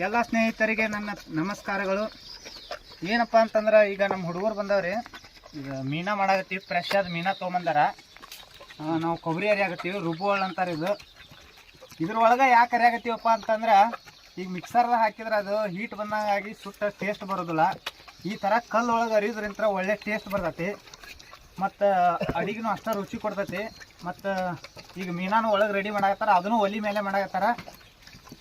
ಎಲ್ಲ ಸ್ನೇಹಿತರಿಗೆ ನನ್ನ ನಮಸ್ಕಾರಗಳು. ಏನಪ್ಪ ಅಂತಂದ್ರೆ, ಈಗ ನಮ್ಮ ಹುಡುಗರು ಬಂದವ್ರಿ. ಈಗ ಮೀನಾ ಮಾಡಾಕತ್ತೀವಿ ಫ್ರೆಶ್ ಆದ ಮೀನಾ ತೊಗೊಂಬಂದಾರ. ನಾವು ಕೊಬ್ಬರಿ ಅರಿಯಾಗತ್ತೀವಿ ರುಬ್ಬುವಳ್ ಅಂತಾರೆ ಇದು. ಇದ್ರೊಳಗೆ ಯಾಕೆ ಅರಿಯಾಗತ್ತೀವಪ್ಪ ಅಂತಂದ್ರೆ, ಈಗ ಮಿಕ್ಸರ್ದಾಗ ಹಾಕಿದ್ರೆ ಅದು ಹೀಟ್ ಬಂದಂಗಾಗಿ ಸುಟ್ಟ ಟೇಸ್ಟ್ ಬರೋದಿಲ್ಲ. ಈ ಥರ ಕಲ್ಲು ಒಳಗೆ ಅರಿಯೋದ್ರಿಂದ ಒಳ್ಳೆ ಟೇಸ್ಟ್ ಬರ್ತೈತಿ. ಮತ್ತು ಅಡಿಗೆನೂ ಅಷ್ಟ ರುಚಿ ಕೊಡ್ತೈತಿ. ಮತ್ತು ಈಗ ಮೀನಾನು ಒಳಗೆ ರೆಡಿ ಮಾಡಾಕತ್ತಾರ, ಅದನ್ನು ಒಲಿ ಮೇಲೆ ಮಾಡಾಕತ್ತಾರ.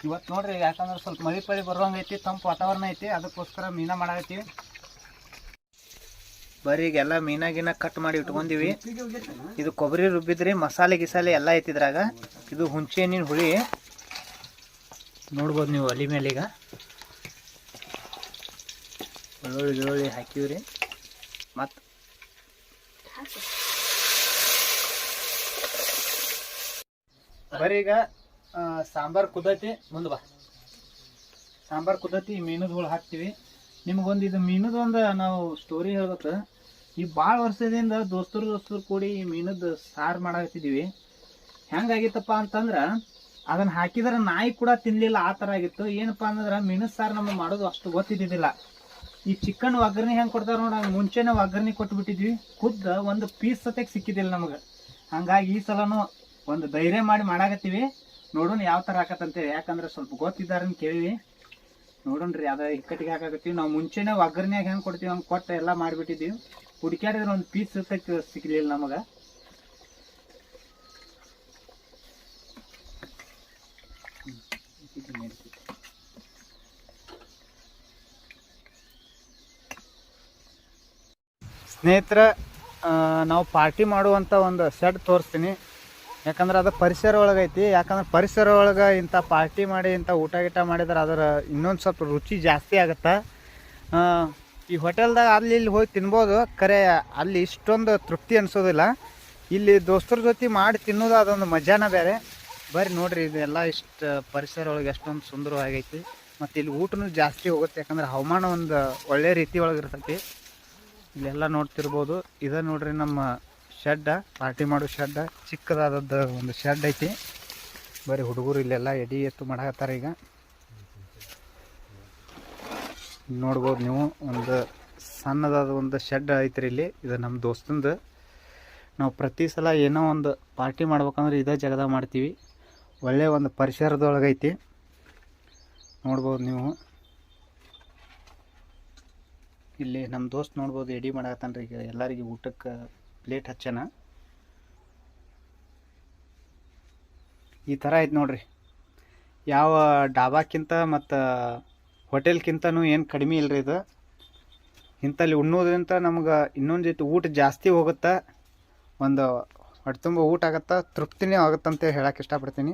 ಇವತ್ತು ನೋಡ್ರಿ, ಯಾಕಂದ್ರೆ ಸ್ವಲ್ಪ ಮಳೆ ಪಳಿ ಬರುವಂಗೆ ಐತಿ, ತಂಪು ವಾತಾವರಣ ಐತಿ, ಅದಕ್ಕೋಸ್ಕರ ಮೀನಾ ಮಾಡಾಕತ್ತೀವಿ. ಬರೀ ಎಲ್ಲ ಮೀನಾ ಗೀನ ಕಟ್ ಮಾಡಿ ಇಟ್ಕೊಂಡಿವಿ. ಇದು ಕೊಬ್ಬರಿ ರುಬ್ಬಿದ್ರಿ, ಮಸಾಲೆ ಗಿಸಾಲೆ ಎಲ್ಲ ಐತಿದ್ರಾಗ ಇದು ಹುಂಚೆ ಹಣ್ಣಿನ ಹುಳಿ. ನೋಡ್ಬೋದು ನೀವು ಒಲಿ ಮೇಲೆ ಈಗ. ಬೆಳ್ಳುಳ್ಳಿ ಬೆಳ್ಳುಳ್ಳಿ ಹಾಕಿವ್ರಿ. ಮತ್ತು ಬರೀ ಈಗ ಸಾಂಬಾರ್ ಕುದತಿ ಮುಂದೆ ಬಾ. ಸಾಂಬಾರು ಕುದತಿ ಮೀನದ ಹುಳು ಹಾಕ್ತೀವಿ. ನಿಮಗೊಂದು ಇದು ಮೀನದ ಒಂದು ನಾವು ಸ್ಟೋರಿ ಹೇಳ್ಬೇಕು. ಈ ಭಾಳ ವರ್ಷದಿಂದ ದೋಸ್ತರು ದೋಸ್ತರು ಕೂಡಿ ಈ ಮೀನದ ಸಾರು ಮಾಡಾಕತ್ತಿದ್ದೀವಿ ಹೆಂಗಾಗಿತ್ತಪ್ಪ ಅಂತಂದ್ರೆ ಅದನ್ನು ಹಾಕಿದ್ರೆ ನಾಯಿ ಕೂಡ ತಿನ್ನಲಿಲ್ಲ ಆ ಥರ ಆಗಿತ್ತು. ಏನಪ್ಪ ಅಂದ್ರೆ, ಮೀನದ ಸಾರು ನಮಗೆ ಮಾಡೋದು ಅಷ್ಟು ಗೊತ್ತಿದ್ದಿದ್ದಿಲ್ಲ. ಈ ಚಿಕನ್ ಒಗ್ಗರಣೆ ಹೆಂಗೆ ಕೊಡ್ತಾರೆ ನೋಡ ಮುಂಚೆನೆ ಒಗ್ಗರಣೆ ಕೊಟ್ಬಿಟ್ಟಿದ್ವಿ. ಖುದ್ದು ಒಂದು ಪೀಸ್ ಸತೆಗೆ ಸಿಕ್ಕಿದ್ದಿಲ್ಲ ನಮಗೆ. ಹಂಗಾಗಿ ಈ ಸಲವೂ ಒಂದು ಧೈರ್ಯ ಮಾಡಿ ಮಾಡಾಕತ್ತೀವಿ. ನೋಡೋಣ ಯಾವ ಥರ ಆಕತ್ತಂತೇಳಿ ಯಾಕಂದ್ರೆ ಸ್ವಲ್ಪ ಗೊತ್ತಿದ್ದಾರನ್ ಕೇಳಿವಿ. ರೀ ಅದ ಇಕ್ಕಟ್ಟಿಗೆ ಹಾಕಾಕತ್ತೀವಿ. ನಾವು ಮುಂಚೆನೇ ಒಗ್ಗರ್ನ್ಯಾಗ ಹೆಂಗೆ ಕೊಡ್ತೀವಿ ಹಂಗೆ ಕೊಟ್ಟು ಎಲ್ಲ ಮಾಡಿಬಿಟ್ಟಿದ್ದೀವಿ. ಹುಡುಕ್ಯಾಡಿದ್ರೆ ಒಂದು ಪೀಸ್ ಸಿಕ್ಕ ಸಿಗ್ಲಿಲ್ಲ ನಮಗೆ. ಸ್ನೇಹಿತರ ನಾವು ಪಾರ್ಟಿ ಮಾಡುವಂಥ ಒಂದು ಸೆಟ್ ತೋರಿಸ್ತೀನಿ. ಯಾಕಂದ್ರೆ ಅದು ಪರಿಸರ ಒಳಗೈತಿ ಯಾಕಂದ್ರೆ ಪರಿಸರ ಒಳಗೆ ಇಂಥ ಪಾರ್ಟಿ ಮಾಡಿ, ಇಂಥ ಊಟ ಗೀಟ ಮಾಡಿದ್ರೆ ಅದರ ಇನ್ನೊಂದು ಸ್ವಲ್ಪ ರುಚಿ ಜಾಸ್ತಿ ಆಗುತ್ತೆ. ಈ ಹೋಟೆಲ್ದಾಗ ಅಲ್ಲಿ ಇಲ್ಲಿ ಹೋಗಿ ತಿನ್ಬೋದು. ಖರೆ ಅಲ್ಲಿ ಇಷ್ಟೊಂದು ತೃಪ್ತಿ ಅನಿಸೋದಿಲ್ಲ. ಇಲ್ಲಿ ದೋಸ್ತರ ಜೊತೆ ಮಾಡಿ ತಿನ್ನೋದು ಅದೊಂದು ಮಜಾನ ಬೇರೆ. ಬರ್ರಿ ನೋಡಿರಿ, ಇದೆಲ್ಲ ಇಷ್ಟು ಪರಿಸರ ಒಳಗೆ ಎಷ್ಟೊಂದು ಸುಂದರವಾಗೈತಿ. ಮತ್ತು ಇಲ್ಲಿ ಊಟನೂ ಜಾಸ್ತಿ ಹೋಗುತ್ತೆ. ಯಾಕಂದ್ರೆ ಹವಾಮಾನ ಒಂದು ಒಳ್ಳೆ ರೀತಿ ಒಳಗೆ ಇರ್ತೈತಿ ಇಲ್ಲೆಲ್ಲ ನೋಡ್ತಿರ್ಬೋದು. ಇದ ನೋಡ್ರಿ ನಮ್ಮ ಶೆಡ್ಡ ಪಾರ್ಟಿ ಮಾಡೋ ಶೆಡ್ಡ, ಚಿಕ್ಕದಾದದ್ದು ಒಂದು ಶೆಡ್ ಐತಿ. ಬರೀ ಹುಡುಗರು ಇಲ್ಲೆಲ್ಲ ಎಡಿ ಎತ್ತು ಮಾಡಾಕತ್ತಾರ ಈಗ. ನೋಡ್ಬೋದು ನೀವು, ಒಂದು ಸಣ್ಣದಾದ ಒಂದು ಶೆಡ್ ಐತ್ರಿ ಇಲ್ಲಿ. ಇದು ನಮ್ಮ ದೋಸ್ತಂದು. ನಾವು ಪ್ರತಿ ಸಲ ಏನೋ ಒಂದು ಪಾರ್ಟಿ ಮಾಡ್ಬೇಕಂದ್ರೆ ಇದೇ ಜಾಗದಾಗ ಮಾಡ್ತೀವಿ. ಒಳ್ಳೆಯ ಒಂದು ಪರಿಸರದೊಳಗೈತಿ ನೋಡ್ಬೋದು ನೀವು. ಇಲ್ಲಿ ನಮ್ಮ ದೋಸ್ತ್ ನೋಡ್ಬೋದು ಎಡಿ ಮಾಡಾಕತ್ತಾನ್ರಿ ಈಗ ಎಲ್ಲರಿಗೆ ಊಟಕ್ಕೆ. ಪ್ಲೇಟ್ ಹಚ್ಚೋಣ ಈ ಥರ ಐತೆ ನೋಡ್ರಿ. ಯಾವ ಡಾಬಾಕ್ಕಿಂತ ಮತ್ತು ಹೋಟೆಲ್ಕಿಂತನೂ ಏನು ಕಡಿಮೆ ಇಲ್ಲರಿ ಇದು. ಇಂಥಲ್ಲಿ ಉಣ್ಣೋದ್ರಿಂದ ನಮ್ಗೆ ಇನ್ನೊಂದು ಜೊತೆ ಊಟ ಜಾಸ್ತಿ ಹೋಗುತ್ತೆ, ಒಂದು ಹೊಟ್ಟೆ ತುಂಬ ಊಟ ಆಗತ್ತೆ, ತೃಪ್ತಿನೇ ಆಗುತ್ತಂತ ಹೇಳಕ್ಕೆ ಇಷ್ಟಪಡ್ತೀನಿ.